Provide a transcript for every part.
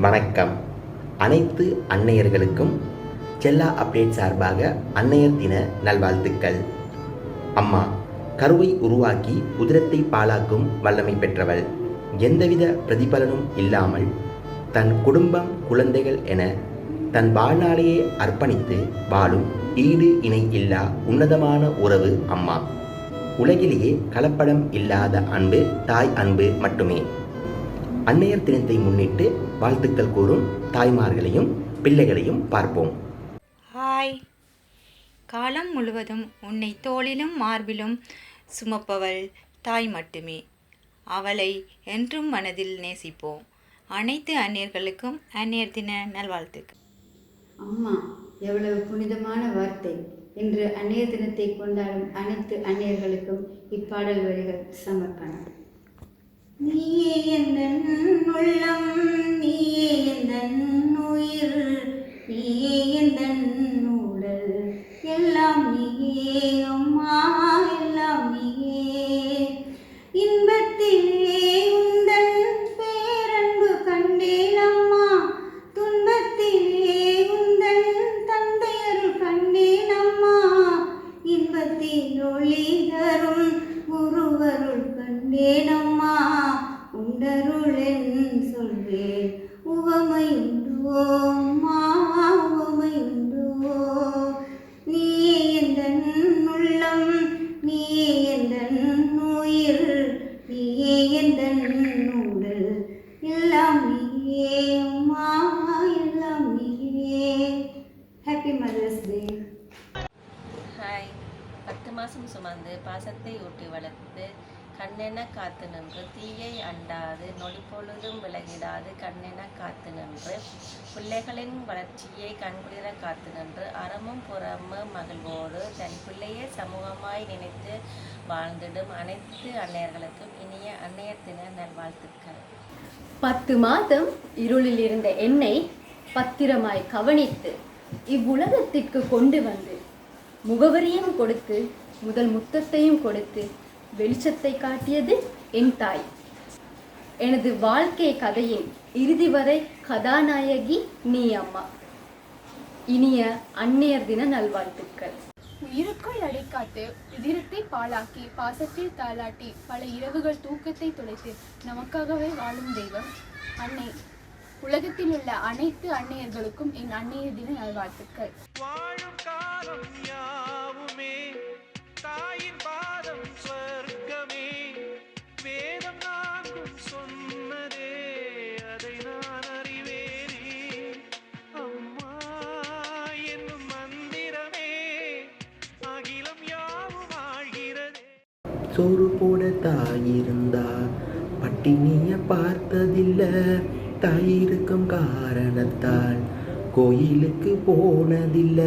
வணக்கம். அனைத்து அன்னையர்களுக்கும் செல்லா அப்டேட் சார்பாக அன்னையர் தின நல்வாழ்த்துக்கள். அம்மா கருவை உருவாக்கி உதிரத்தை பாழாக்கும் வல்லமை பெற்றவள். எந்தவித பிரதிபலனும் இல்லாமல் தன் குடும்பம் குழந்தைகள் என தன் வாழ்நாளையே அர்ப்பணித்து வாழும் ஈடு இணை இல்லா உன்னதமான உறவு அம்மா. உலகிலேயே கலப்படம் இல்லாத அன்பு தாய் அன்பு மட்டுமே. அன்னையர் தினத்தை முன்னிட்டு வாழ்த்துக்கள் கூறும் தாய்மார்களையும் பிள்ளைகளையும் பார்ப்போம். ஹாய். காலம் முழுவதும் உன்னை தோளிலும் மார்பிலும் சுமப்பவள் தாய் மட்டுமே. அவளை என்றும் மனதில் நேசிப்போம். அனைத்து அந்நியர்களுக்கும் அந்நியர் தின நல்வாழ்த்துக்கள். அம்மா எவ்வளவு புனிதமான வார்த்தை. இன்று அந்நிய தினத்தை கொண்டாடும் அனைத்து அந்நியர்களுக்கும் இப்பாடல் வரிகள் சமர்ப்பணம். நீயே எந்த உள்ளம் நீயே எந்த உயிர் நீயே எந்த உடல். எல்லாம் நீயே அம்மா எல்லாம் நீயே. இன்பத்திலே உந்தன் பேரன்பு கண்டேன் அம்மா. துன்பத்திலே உந்தன் தந்தையருள் கண்டேன் அம்மா. ஒளி தரும் குருவருள் கண்டேன் அம்மா உண்டருளென் சொல்வேன். உவமை உண்டுவோம் சுமந்து பாசத்தை ஊட்டி வளர்த்து கண்ணென காத்து நின்று தீயை அண்டாது நொடி பொழுதும் விலகிடாது கண்ணென காத்து நின்று பிள்ளைகளின் வளர்ச்சியை கண்குளிர காத்து நின்று அறமும் புறமும் மகிழ்வோடு தன் பிள்ளையை சமூகமாய் நினைத்து வாழ்ந்திடும் அனைத்து அன்னையர்களுக்கும் இனிய அன்னையர் தின நல்வாழ்த்துக்கள். பத்து மாதம் இருளில் இருந்த என்னை பத்திரமாய் கவனித்து இவ்வுலகத்திற்கு கொண்டு வந்து முகவரியும் கொடுத்து முதல் முத்தத்தையும் கொடுத்து வெளிச்சத்தை காட்டியது என் தாய். எனது வாழ்க்கை கதையின் இறுதி வரை கதாநாயகி நீ அம்மா. இனிய அன்னையர் தின நல்வாழ்த்துக்கள். உயிருக்குள் அடைக்காத்து உதிரத்தை பாழாக்கி பாசத்தில் தாளாட்டி பல இரவுகள் தூக்கத்தை துளைத்து நமக்காகவே வாழும் தெய்வம் அன்னை உலகத்தில் உள்ள அனைத்து அன்னையர்களுக்கும் என் அன்னையர் தின நல்வாழ்த்துக்கள். வாழும் காலம் யாவுமே தாயின் பாதம் சொர்க்கமே வேதம் நான்கும் சொன்னதே அதை நான் அறிவேனே. அம்மா என்னும் மந்திரமே அகிலம் யாவும் ஆழ்கிறதே. சோறு போட தாயிருந்தா பட்டினிய பார்த்ததில்ல. தாயிருக்கும் காரணத்தால் கோயிலுக்கு போனதில்ல.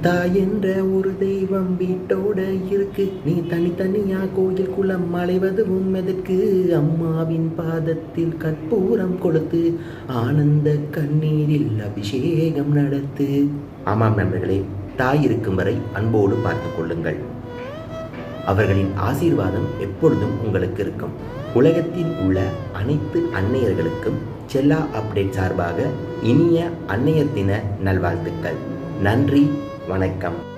தாய் என்ற ஒரு தெய்வம் வீட்டோட இருக்கு. நீ தனித்தனியா கோயில் குளம் அலைவது எதற்கு? அம்மாவின் பாதத்தில் கற்பூரம் கொடுத்து ஆனந்த கண்ணீரில் அபிஷேகம் நடத்து. ஆமாம் நண்பர்களே தாய் இருக்கும் வரை அன்போடு பார்த்துக் கொள்ளுங்கள். அவர்களின் ஆசீர்வாதம் எப்பொழுதும் உங்களுக்கு இருக்கும். உலகத்தில் உள்ள அனைத்து அன்னையர்களுக்கும் செல்லா அப்டேட் சார்பாக இனிய அன்னையர் தின நல்வாழ்த்துக்கள். நன்றி வணக்கம்.